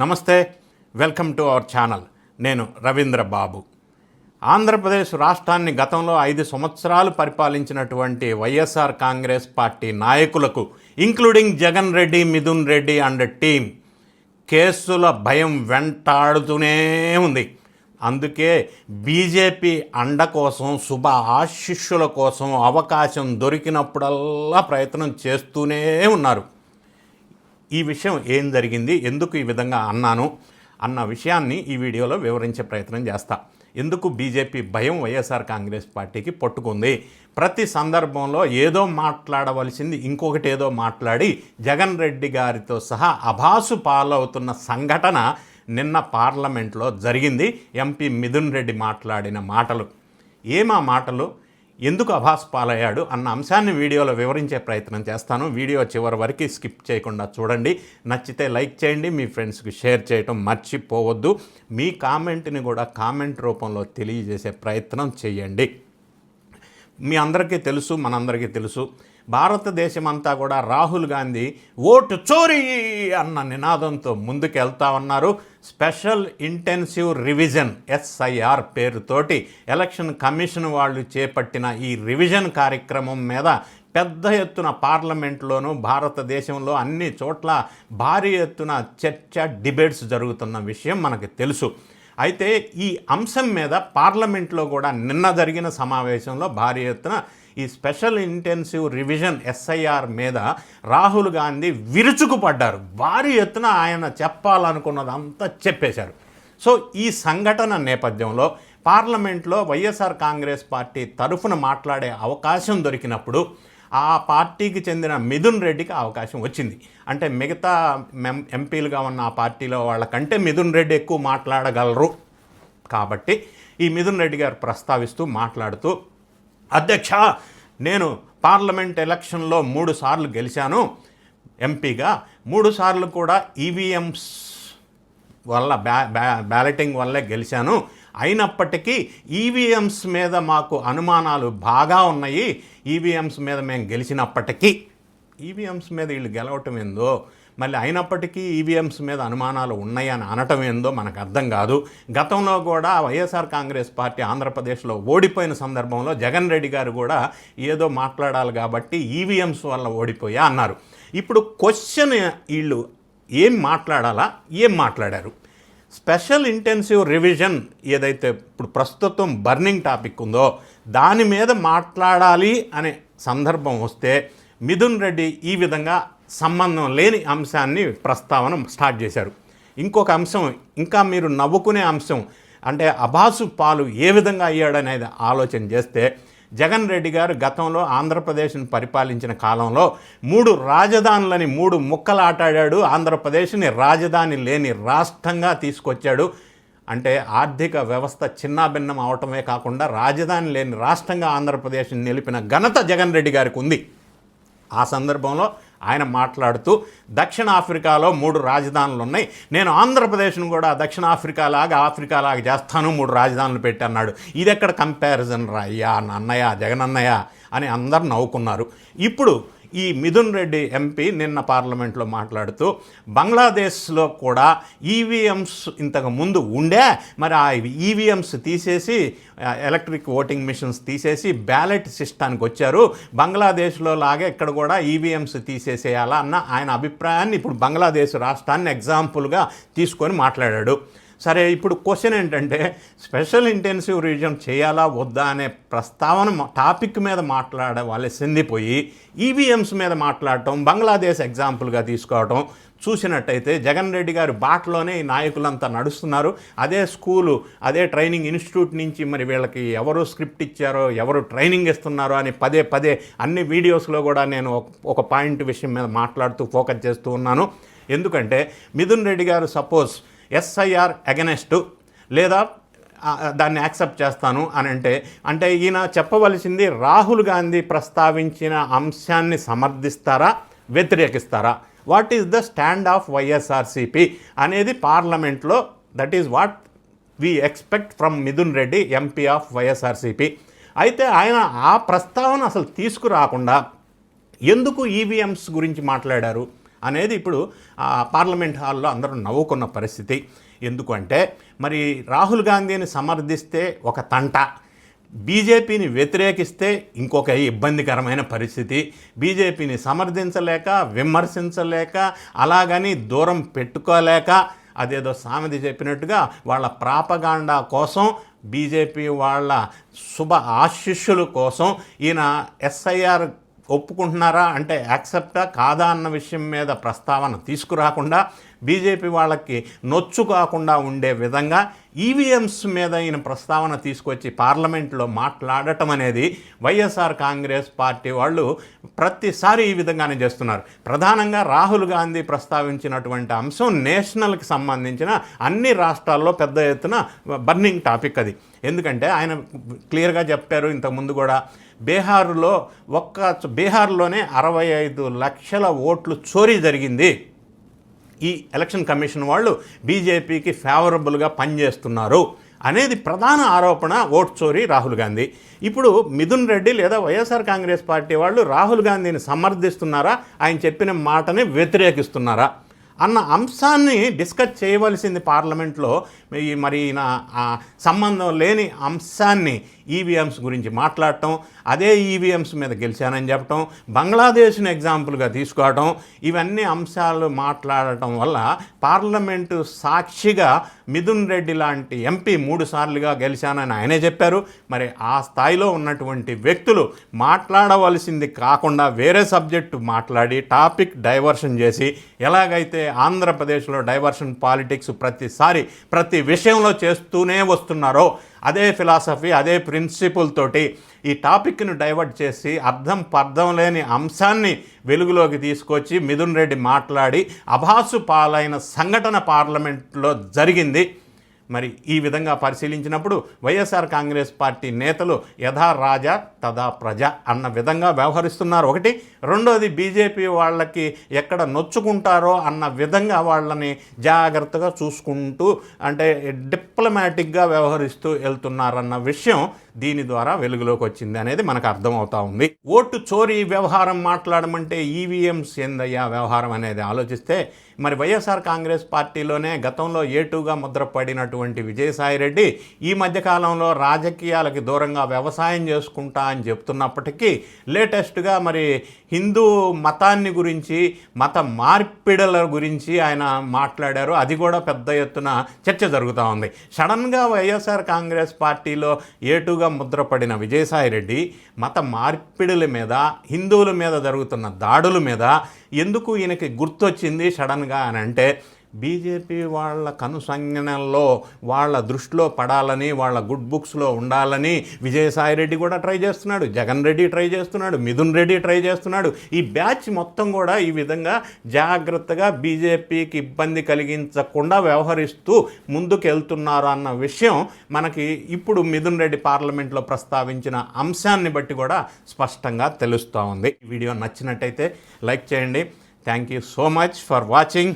నమస్తే welcome to our channel. నేను రవీంద్ర బాబు. ఆంధ్రప్రదేశ్ రాష్ట్రాన్ని గతంలో ఐదు సంవత్సరాలు పరిపాలించినటువంటి వైఎస్ఆర్ కాంగ్రెస్ పార్టీ నాయకులకు including Jagan Reddy Mithun Reddy and team కేసుల భయం వెంటాడుతూనే ఉంది. అందుకే బీజేపీ అండ కోసం శుభ ఆశిష్యుల కోసం అవకాశం దొరికినప్పుడల్లా ప్రయత్నం చేస్తూనే ఉన్నారు. ఈ విషయం ఏం జరిగింది ఎందుకు ఈ విధంగా అన్నాను అన్న విషయాన్ని ఈ వీడియోలో వివరించే ప్రయత్నం చేస్తా. ఎందుకు బీజేపీ భయం వైఎస్ఆర్ కాంగ్రెస్ పార్టీకి పట్టుకుంది? ప్రతి సందర్భంలో ఏదో మాట్లాడవలసింది ఇంకొకటి ఏదో మాట్లాడి జగన్ రెడ్డి గారితో సహా అభాసు పాలవుతున్న సంఘటన నిన్న పార్లమెంట్లో జరిగింది. ఎంపీ మిథున్ రెడ్డి మాట్లాడిన మాటలు. ఏమా మాటలు? ఎందుకు అభాస్ పాలయ్యాడు అన్న అంశాన్ని వీడియోలో వివరించే ప్రయత్నం చేస్తాను. వీడియో చివరి వరకు స్కిప్ చేయకుండా చూడండి. నచ్చితే లైక్ చేయండి మీ ఫ్రెండ్స్కి షేర్ చేయటం మర్చిపోవద్దు. మీ కామెంట్ని కూడా కామెంట్ రూపంలో తెలియజేసే ప్రయత్నం చేయండి. మీ అందరికీ తెలుసు మనందరికీ తెలుసు. భారతదేశమంతా కూడా రాహుల్ గాంధీ ఓటు చోరీ అన్న నినాదంతో ముందుకెళ్తా ఉన్నారు స్పెషల్ ఇంటెన్సివ్ రివిజన్ ఎస్ఐఆర్ పేరుతోటి ఎలక్షన్ కమిషన్ వాళ్ళు చేపట్టిన ఈ రివిజన్ కార్యక్రమం మీద పెద్ద ఎత్తున పార్లమెంట్లోనూ భారతదేశంలో అన్ని చోట్ల భారీ ఎత్తున చర్చ డిబేట్స్ జరుగుతున్న విషయం మనకు తెలుసు. అయితే ఈ అంశం మీద పార్లమెంట్లో కూడా నిన్న జరిగిన సమావేశంలో భారీ ఎత్తున ఈ స్పెషల్ ఇంటెన్సివ్ రివిజన్ ఎస్ఐఆర్ మీద రాహుల్ గాంధీ విరుచుకుపడ్డారు. భారీ ఎత్తున ఆయన చెప్పాలనుకున్నదంతా చెప్పేశారు. సో ఈ సంఘటన నేపథ్యంలో పార్లమెంట్లో వైఎస్ఆర్ కాంగ్రెస్ పార్టీ తరఫున మాట్లాడే అవకాశం దొరికినప్పుడు ఆ పార్టీకి చెందిన మిథున్ రెడ్డికి అవకాశం వచ్చింది. అంటే మిగతా మెం ఎంపీలుగా ఉన్న ఆ పార్టీలో వాళ్ళకంటే మిథున్ రెడ్డి ఎక్కువ మాట్లాడగలరు. కాబట్టి ఈ మిథున్ రెడ్డి గారు ప్రస్తావిస్తూ మాట్లాడుతూ అధ్యక్ష నేను పార్లమెంట్ ఎలక్షన్లో మూడు సార్లు గెలిచాను. ఎంపీగా మూడు సార్లు కూడా ఈవీఎంస్ వల్ల బ్యా బ్యాలెటింగ్ వల్లే గెలిచాను. అయినప్పటికీ ఈవీఎంస్ మీద మాకు అనుమానాలు బాగా ఉన్నాయి. ఈవీఎంస్ మీద మేము గెలిచినప్పటికీ. ఈవీఎంస్ మీద వీళ్ళు గెలవటం ఏందో మళ్ళీ అయినప్పటికీ ఈవీఎంస్ మీద అనుమానాలు ఉన్నాయని అనటం ఏందో మనకు అర్థం కాదు. గతంలో కూడా వైఎస్ఆర్ కాంగ్రెస్ పార్టీ ఆంధ్రప్రదేశ్లో ఓడిపోయిన సందర్భంలో జగన్ రెడ్డి గారు కూడా ఏదో మాట్లాడాలి కాబట్టి ఈవీఎంస్ వల్ల ఓడిపోయా అన్నారు. ఇప్పుడు క్వశ్చన్ వీళ్ళు ఏం మాట్లాడాలా? ఏం మాట్లాడారు? స్పెషల్ ఇంటెన్సివ్ రివిజన్ ఏదైతే ఇప్పుడు ప్రస్తుతం బర్నింగ్ టాపిక్ ఉందో దాని మీద మాట్లాడాలి అనే సందర్భం వస్తే మిథున్ రెడ్డి ఈ విధంగా సంబంధం లేని అంశాన్ని ప్రస్తావన స్టార్ట్ చేశారు. ఇంకొక అంశం ఇంకా మీరు నవ్వుకునే అంశం అంటే అభాసు పాలు ఏ విధంగా అయ్యాడనేది ఆలోచన చేస్తే జగన్ రెడ్డి గారు గతంలో ఆంధ్రప్రదేశ్ను పరిపాలించిన కాలంలో మూడు రాజధానులని మూడు ముక్కలు ఆటాడాడు ఆంధ్రప్రదేశ్ని రాజధాని లేని రాష్ట్రంగా తీసుకొచ్చాడు. అంటే ఆర్థిక వ్యవస్థ చిన్నాభిన్నం అవటమే కాకుండా రాజధాని లేని రాష్ట్రంగా ఆంధ్రప్రదేశ్ని నిలిపిన ఘనత జగన్ రెడ్డి గారికి ఉంది. ఆ సందర్భంలో ఆయన మాట్లాడుతూ దక్షిణ ఆఫ్రికాలో మూడు రాజధానులు ఉన్నాయి నేను ఆంధ్రప్రదేశ్ను కూడా దక్షిణ ఆఫ్రికా లాగా ఆఫ్రికా లాగా చేస్తాను మూడు రాజధానులు పెట్టి అన్నాడు. ఇది ఎక్కడ కంపారిజన్ రా అయ్యా అన్నయ్య జగనన్నయ్య అని అందరు నవ్వుకున్నారు. ఇప్పుడు ఈ మిథున్ రెడ్డి ఎంపీ నిన్న పార్లమెంట్లో మాట్లాడుతూ బంగ్లాదేశ్లో కూడా ఈవీఎంస్ ఇంతకు ముందు ఉండే మరి ఆ ఈవీఎంస్ తీసేసి ఎలక్ట్రిక్ ఓటింగ్ మిషన్స్ తీసేసి బ్యాలెట్ సిస్టానికి వచ్చారు. బంగ్లాదేశ్లో లాగా ఇక్కడ కూడా ఈవీఎంస్ తీసేసేయాలా? అన్న ఆయన అభిప్రాయాన్ని ఇప్పుడు బంగ్లాదేశ్ రాష్ట్రాన్ని ఎగ్జాంపుల్గా తీసుకొని మాట్లాడాడు. సరే ఇప్పుడు క్వశ్చన్ ఏంటంటే స్పెషల్ ఇంటెన్సివ్ రివిజన్ చేయాలా వద్దా అనే ప్రస్తావన టాపిక్ మీద మాట్లాడే వాళ్ళే సిందిపోయి ఈవీఎంస్ మీద మాట్లాడటం బంగ్లాదేశ్ ఎగ్జాంపుల్గా తీసుకోవటం చూసినట్టయితే జగన్ రెడ్డి గారు బాటలోనే ఈ నాయకులంతా నడుస్తున్నారు. అదే స్కూలు అదే ట్రైనింగ్ ఇన్స్టిట్యూట్ నుంచి మరి వీళ్ళకి ఎవరు స్క్రిప్ట్ ఇచ్చారో ఎవరు ట్రైనింగ్ ఇస్తున్నారో అని పదే పదే అన్ని వీడియోస్లో కూడా నేను ఒక పాయింట్ విషయం మీద మాట్లాడుతూ ఫోకస్ చేస్తూ ఉన్నాను. ఎందుకంటే మిథున్ రెడ్డి గారు సపోజ్ ఎస్ఐఆర్ అగెనెస్ట్ లేదా దాన్ని యాక్సెప్ట్ చేస్తాను అని అంటే అంటే ఈయన చెప్పవలసింది రాహుల్ గాంధీ ప్రస్తావించిన అంశాన్ని సమర్థిస్తారా వ్యతిరేకిస్తారా? What is the stand of YSRCP అనేది పార్లమెంట్లో that is what we expect from Mithun Reddy MP of YSRCP అయితే ఆయన ఆ ప్రస్తావన అసలు తీసుకురాకుండా ఎందుకు ఈవీఎంస్ గురించి మాట్లాడారు? అనేది ఇప్పుడు పార్లమెంట్ హాల్లో అందరూ నవ్వుకున్న పరిస్థితి. ఎందుకంటే మరి రాహుల్ గాంధీని సమర్థిస్తే ఒక తంట బీజేపీని వ్యతిరేకిస్తే ఇంకొక ఇబ్బందికరమైన పరిస్థితి. బీజేపీని సమర్థించలేక విమర్శించలేక అలాగని దూరం పెట్టుకోలేక అదేదో సామెది చెప్పినట్టుగా వాళ్ళ ప్రాపగాండా కోసం బీజేపీ వాళ్ళ శుభ ఆశిష్యుల కోసం ఈయన ఎస్ఐఆర్ ఒప్పుకుంటున్నారా అంటే యాక్సెప్టా కాదా అన్న విషయం మీద ప్రస్తావన తీసుకురాకుండా బీజేపీ వాళ్ళకి నొచ్చు కాకుండా ఉండే విధంగా ఈవీఎంస్ మీద ఈయన ప్రస్తావన తీసుకొచ్చి పార్లమెంట్లో మాట్లాడటం అనేది వైఎస్ఆర్ కాంగ్రెస్ పార్టీ వాళ్ళు ప్రతిసారి ఈ విధంగానే చేస్తున్నారు. ప్రధానంగా రాహుల్ గాంధీ ప్రస్తావించినటువంటి అంశం నేషనల్కి సంబంధించిన అన్ని రాష్ట్రాల్లో పెద్ద ఎత్తున బర్నింగ్ టాపిక్ అది. ఎందుకంటే ఆయన క్లియర్గా చెప్పారు ఇంతకుముందు కూడా బీహార్లో ఒక్క బీహార్లోనే అరవై ఐదు లక్షల ఓట్లు చోరీ జరిగింది. ఈ ఎలక్షన్ కమిషన్ వాళ్ళు బీజేపీకి ఫేవరబుల్గా పనిచేస్తున్నారు అనేది ప్రధాన ఆరోపణ ఓట్ చోరీ రాహుల్ గాంధీ. ఇప్పుడు మిథున్ రెడ్డి లేదా వైఎస్ఆర్ కాంగ్రెస్ పార్టీ వాళ్ళు రాహుల్ గాంధీని సమర్థిస్తున్నారా? ఆయన చెప్పిన మాటని వ్యతిరేకిస్తున్నారా? అన్న అంశాన్ని డిస్కస్ చేయవలసింది పార్లమెంట్లో ఈ మరి నా సంబంధం లేని అంశాన్ని ఈవీఎంస్ గురించి మాట్లాడటం అదే ఈవీఎంస్ మీద గెలిచానని చెప్పటం బంగ్లాదేశ్ని ఎగ్జాంపుల్గా తీసుకోవటం ఇవన్నీ అంశాలు మాట్లాడటం వల్ల పార్లమెంటు సాక్షిగా మిథున్ రెడ్డి లాంటి ఎంపీ మూడు సార్లుగా గెలిచానని ఆయనే చెప్పారు. మరి ఆ స్థాయిలో ఉన్నటువంటి వ్యక్తులు మాట్లాడవలసింది కాకుండా వేరే సబ్జెక్టు మాట్లాడి టాపిక్ డైవర్షన్ చేసి ఎలాగైతే ఆంధ్రప్రదేశ్లో డైవర్షన్ పాలిటిక్స్ ప్రతిసారి ప్రతి విషయంలో చేస్తూనే వస్తున్నారో అదే ఫిలాసఫీ అదే ప్రిన్సిపుల్ తోటి ఈ టాపిక్ను డైవర్ట్ చేసి అర్థం పర్థం లేని అంశాన్ని వెలుగులోకి తీసుకొచ్చి మిథున్ రెడ్డి మాట్లాడి అభాసు పాలైన సంఘటన పార్లమెంట్లో జరిగింది. మరి ఈ విధంగా పరిశీలించినప్పుడు వైఎస్ఆర్ కాంగ్రెస్ పార్టీ నేతలు యథా రాజా తదా ప్రజ అన్న విధంగా వ్యవహరిస్తున్నారు. ఒకటి. రెండోది బీజేపీ వాళ్ళకి ఎక్కడ నొచ్చుకుంటారో అన్న విధంగా వాళ్ళని జాగ్రత్తగా చూసుకుంటూ అంటే డిప్లొమాటిక్గా వ్యవహరిస్తూ వెళ్తున్నారన్న విషయం దీని ద్వారా వెలుగులోకి వచ్చింది అనేది మనకు అర్థమవుతా ఉంది. ఓటు చోరీ వ్యవహారం మాట్లాడమంటే ఈవీఎంస్ ఏందయ్యా వ్యవహారం అనేది ఆలోచిస్తే మరి వైఎస్ఆర్ కాంగ్రెస్ పార్టీలోనే గతంలో ఏటుగా ముద్రపడినటువంటి విజయసాయిరెడ్డి ఈ మధ్యకాలంలో రాజకీయాలకి దూరంగా వ్యవసాయం చేసుకుంటా అని చెప్తున్నప్పటికీ లేటెస్ట్గా మరి హిందూ మతాన్ని గురించి మత మార్పిడల గురించి ఆయన మాట్లాడారు. అది కూడా పెద్ద ఎత్తున చర్చ జరుగుతూ ఉంది. సడన్గా వైఎస్ఆర్ కాంగ్రెస్ పార్టీలో ఏటుగా ముద్రపడిన విజయసాయిరెడ్డి మత మార్పిడుల మీద హిందువుల మీద జరుగుతున్న దాడుల మీద ఎందుకు ఈయనకి గుర్తొచ్చింది సడన్గా అని అంటే బీజేపీ వాళ్ళ కనుసంజ్ఞలో వాళ్ళ దృష్టిలో పడాలని వాళ్ళ గుడ్ బుక్స్లో ఉండాలని విజయసాయి రెడ్డి కూడా ట్రై చేస్తున్నాడు. జగన్ రెడ్డి ట్రై చేస్తున్నాడు. మిథున్ రెడ్డి ట్రై చేస్తున్నాడు. ఈ బ్యాచ్ మొత్తం కూడా ఈ విధంగా జాగ్రత్తగా బీజేపీకి ఇబ్బంది కలిగించకుండా వ్యవహరిస్తూ ముందుకు వెళ్తున్నారు అన్న విషయం మనకి ఇప్పుడు మిథున్ రెడ్డి పార్లమెంట్లో ప్రస్తావించిన అంశాన్ని బట్టి కూడా స్పష్టంగా తెలుస్తూ ఉంది. వీడియో నచ్చినట్టయితే లైక్ చేయండి. Thank you so much for watching.